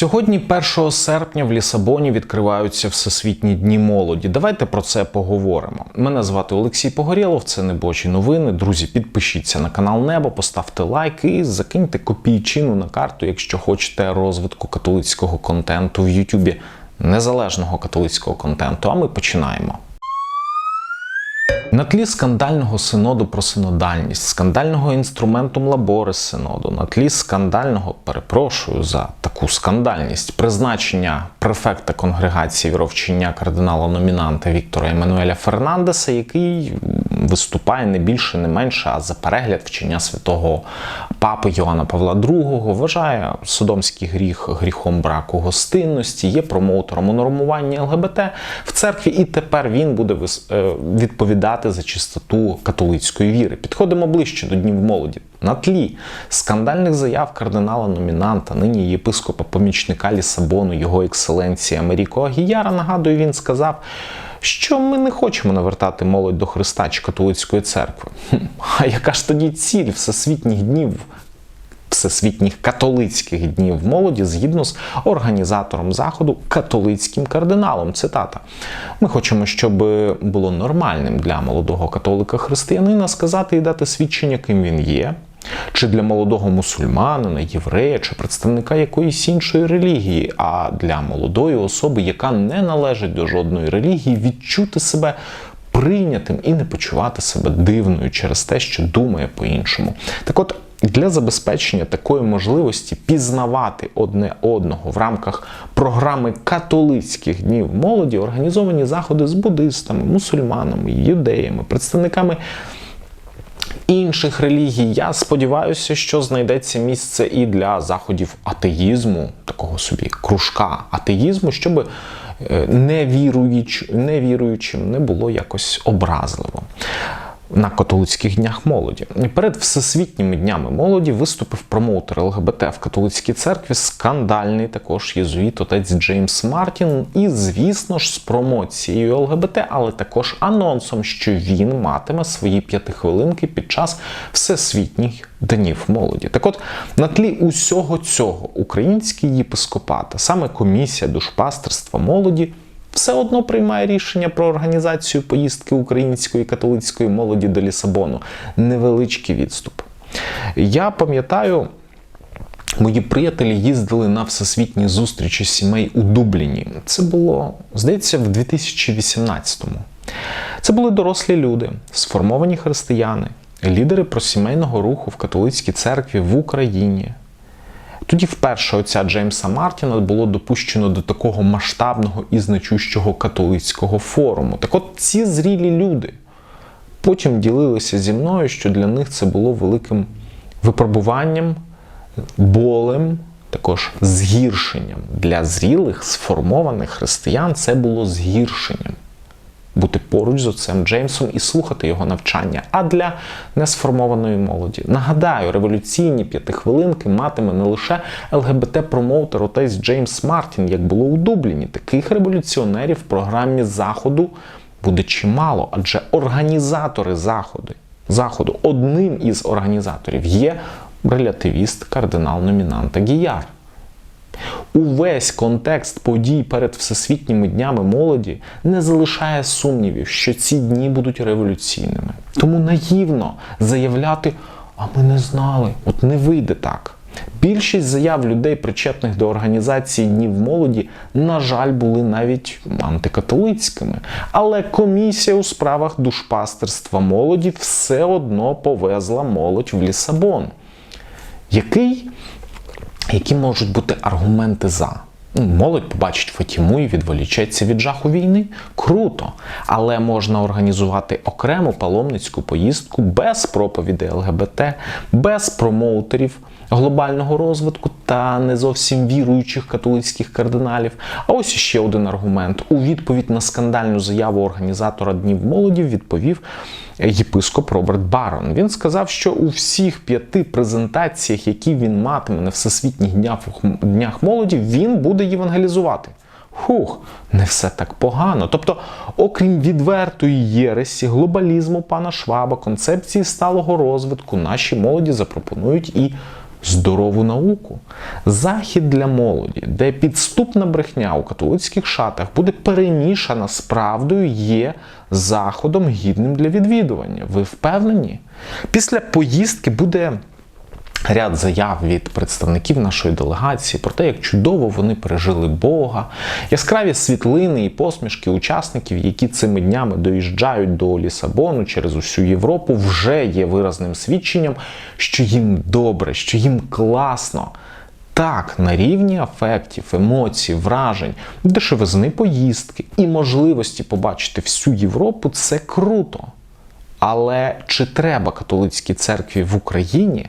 Сьогодні, 1 серпня, в Лісабоні відкриваються Всесвітні дні молоді. Давайте про це поговоримо. Мене звати Олексій Погорєлов, це небочі новини. Друзі, підпишіться на канал Небо, поставте лайк і закиньте копійчину на карту, якщо хочете розвитку католицького контенту в Ютубі, незалежного католицького контенту. А ми починаємо. На тлі скандального синоду про синодальність, скандального інструменту лабори синоду, на тлі скандального, перепрошую за таку скандальність, призначення префекта конгрегації віровчення кардинала номінанта Віктора Еммануеля Фернандеса, який виступає не більше, не менше, а за перегляд вчення святого папи Йоанна Павла II, вважає содомський гріх гріхом браку гостинності, є промоутером у нормуванні ЛГБТ в церкві, і тепер він буде відповідати за чистоту католицької віри. Підходимо ближче до Днів молоді. На тлі скандальних заяв кардинала номінанта, нині єпископа помічника Лісабону, його екселенції Амеріко Агіяра, нагадую, він сказав. Що ми не хочемо навертати молодь до Христа чи католицької церкви. А яка ж тоді ціль всесвітніх днів, всесвітніх католицьких днів молоді згідно з організатором заходу католицьким кардиналом? Цитата: ми хочемо, щоб було нормальним для молодого католика-християнина сказати і дати свідчення, ким він є. Чи для молодого мусульманина, єврея, чи представника якоїсь іншої релігії, а для молодої особи, яка не належить до жодної релігії, відчути себе прийнятим і не почувати себе дивною через те, що думає по-іншому. Так от. Для забезпечення такої можливості пізнавати одне одного в рамках програми католицьких днів молоді організовані заходи з буддистами, мусульманами, юдеями, представниками інших релігій. Я сподіваюся, що знайдеться місце і для заходів атеїзму, такого собі кружка атеїзму, щоб невіруючим не було якось образливо. На католицьких днях молоді перед всесвітніми днями молоді виступив промоутер ЛГБТ в католицькій церкві. Скандальний також єзуїт отець Джеймс Мартін. І, звісно ж, з промоцією ЛГБТ, але також анонсом, що він матиме свої п'ятихвилинки під час всесвітніх днів молоді. Так, от на тлі усього цього український єпископат, а саме комісія душпастерства молоді все одно приймає рішення про організацію поїздки української католицької молоді до Лісабону. Невеличкий відступ. Я пам'ятаю. Мої приятелі їздили на всесвітні зустрічі сімей у Дубліні. Це було, здається, в 2018-му. Це були дорослі люди, сформовані християни, лідери просімейного руху в католицькій церкві в Україні, тоді вперше отця Джеймса Мартіна було допущено до такого масштабного і значущого католицького форуму. Так от ці зрілі люди потім ділилися зі мною, що для них це було великим випробуванням, болем, також згіршенням. Для зрілих, сформованих християн це було згіршенням бути поруч з отцем Джеймсом і слухати його навчання. А для несформованої молоді. Нагадаю, революційні п'ятихвилинки матиме не лише ЛГБТ-промоутер отець Джеймс Мартін, як було у Дубліні. Таких революціонерів в програмі Заходу буде чимало, адже організатори заходу, заходу одним із організаторів є релятивіст кардинал-номінанта Гіяр. Увесь контекст подій перед всесвітніми днями молоді не залишає сумнівів, що ці дні будуть революційними. Тому наївно заявляти, а ми не знали, от не вийде так. Більшість заяв людей, причетних до організації днів молоді, на жаль, були навіть антикатолицькими. Але комісія у справах душпастерства молоді все одно повезла молодь в Лісабон. Який які можуть бути аргументи за? Ну, молодь побачить Фатіму і відволічеться від жаху війни. Круто. Але можна організувати окрему паломницьку поїздку без проповідей ЛГБТ, без промоутерів глобального розвитку та не зовсім віруючих католицьких кардиналів. А ось ще один аргумент. У відповідь на скандальну заяву організатора Днів молоді відповів єпископ Роберт Барон. Він сказав, що у всіх п'яти презентаціях, які він матиме на всесвітніх днях, молоді, він буде євангелізувати. Хух, не все так погано. Тобто, окрім відвертої єресі, глобалізму пана Шваба, концепції сталого розвитку, наші молоді запропонують і здорову науку, захід для молоді, де підступна брехня у католицьких шатах буде перемішана з правдою, є заходом гідним для відвідування. Ви впевнені? Після поїздки буде ряд заяв від представників нашої делегації про те, як чудово вони пережили Бога, яскраві світлини і посмішки учасників, які цими днями доїжджають до Лісабону через усю Європу, вже є виразним свідченням, що їм добре, що їм класно. Так, на рівні афектів, емоцій, вражень, дешевизни поїздки і можливості побачити всю Європу це круто. Але чи треба католицькій церкві в Україні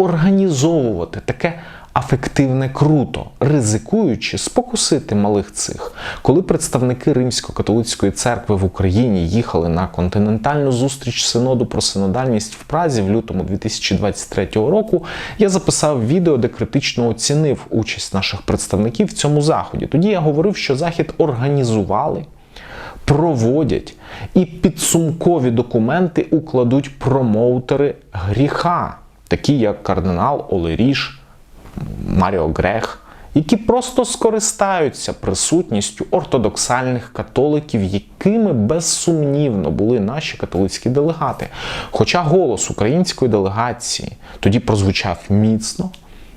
організовувати таке афективне круто, ризикуючи спокусити малих цих? Коли представники Римсько-католицької церкви в Україні їхали на континентальну зустріч синоду про синодальність в Празі в лютому 2023 року, я записав відео, де критично оцінив участь наших представників в цьому заході. Тоді я говорив, що захід організували проводять і підсумкові документи укладуть промоутери гріха, такі як кардинал Олеріш, Маріо Грех, які просто скористаються присутністю ортодоксальних католиків, якими безсумнівно були наші католицькі делегати. Хоча голос української делегації тоді прозвучав міцно,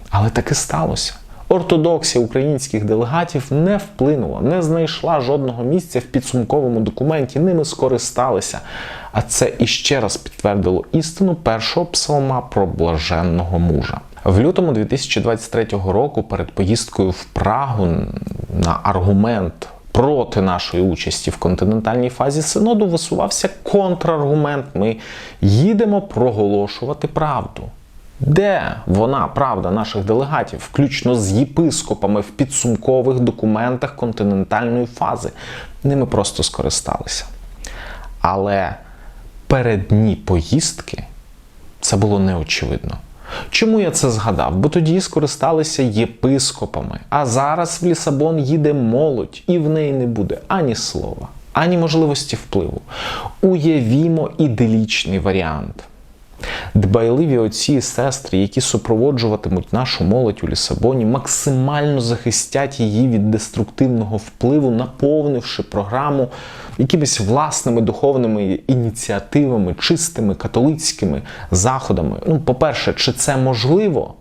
але таки сталося. Ортодоксія українських делегатів не вплинула, не знайшла жодного місця в підсумковому документі, ними скористалися. А це іще раз підтвердило істину першого псалма про блаженного мужа. В лютому 2023 року, перед поїздкою в Прагу на аргумент проти нашої участі в континентальній фазі синоду висувався контраргумент. Ми їдемо проголошувати правду. Де вона, правда, наших делегатів, включно з єпископами в підсумкових документах континентальної фази? Ними просто скористалися. Але перед дні поїздки це було неочевидно. Чому я це згадав? Бо тоді скористалися єпископами, а зараз в Лісабон їде молодь, і в неї не буде ані слова, ані можливості впливу. Уявімо іделічний варіант. Дбайливі отці і сестри, які супроводжуватимуть нашу молодь у Лісабоні, максимально захистять її від деструктивного впливу, наповнивши програму якимись власними духовними ініціативами, чистими католицькими заходами. Ну, по-перше, чи це можливо?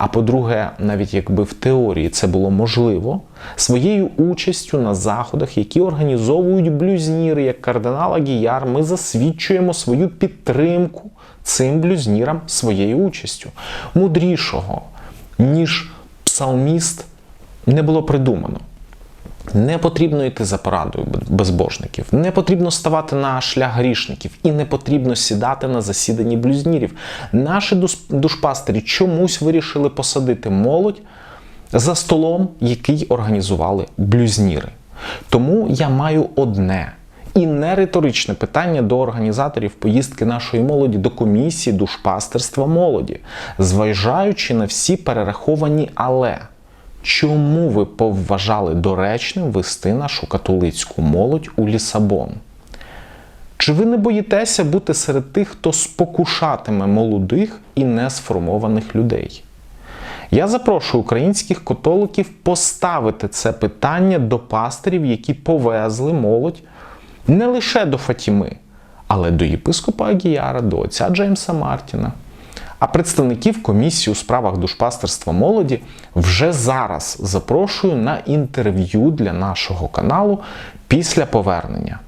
А по-друге, навіть якби в теорії це було можливо, своєю участю на заходах, які організовують блюзніри, як кардинала Гіяр, ми засвідчуємо свою підтримку цим блюзнірам своєю участю. Мудрішого, ніж псалміст, не було придумано. Не потрібно йти за порадою безбожників, не потрібно ставати на шлях грішників і не потрібно сідати на засіданні блюзнірів. Наші душпастері чомусь вирішили посадити молодь за столом, який організували блюзніри. Тому я маю одне і не риторичне питання до організаторів поїздки нашої молоді до комісії душпастерства молоді, зважаючи на всі перераховані але. Чому ви повважали доречним вести нашу католицьку молодь у Лісабон? Чи ви не боїтеся бути серед тих, хто спокушатиме молодих і несформованих людей? Я запрошую українських католиків поставити це питання до пастирів, які повезли молодь не лише до Фатіми, але до єпископа Агіяра, до отця Джеймса Мартіна. А представників комісії у справах душпастерства молоді вже зараз запрошую на інтерв'ю для нашого каналу після повернення.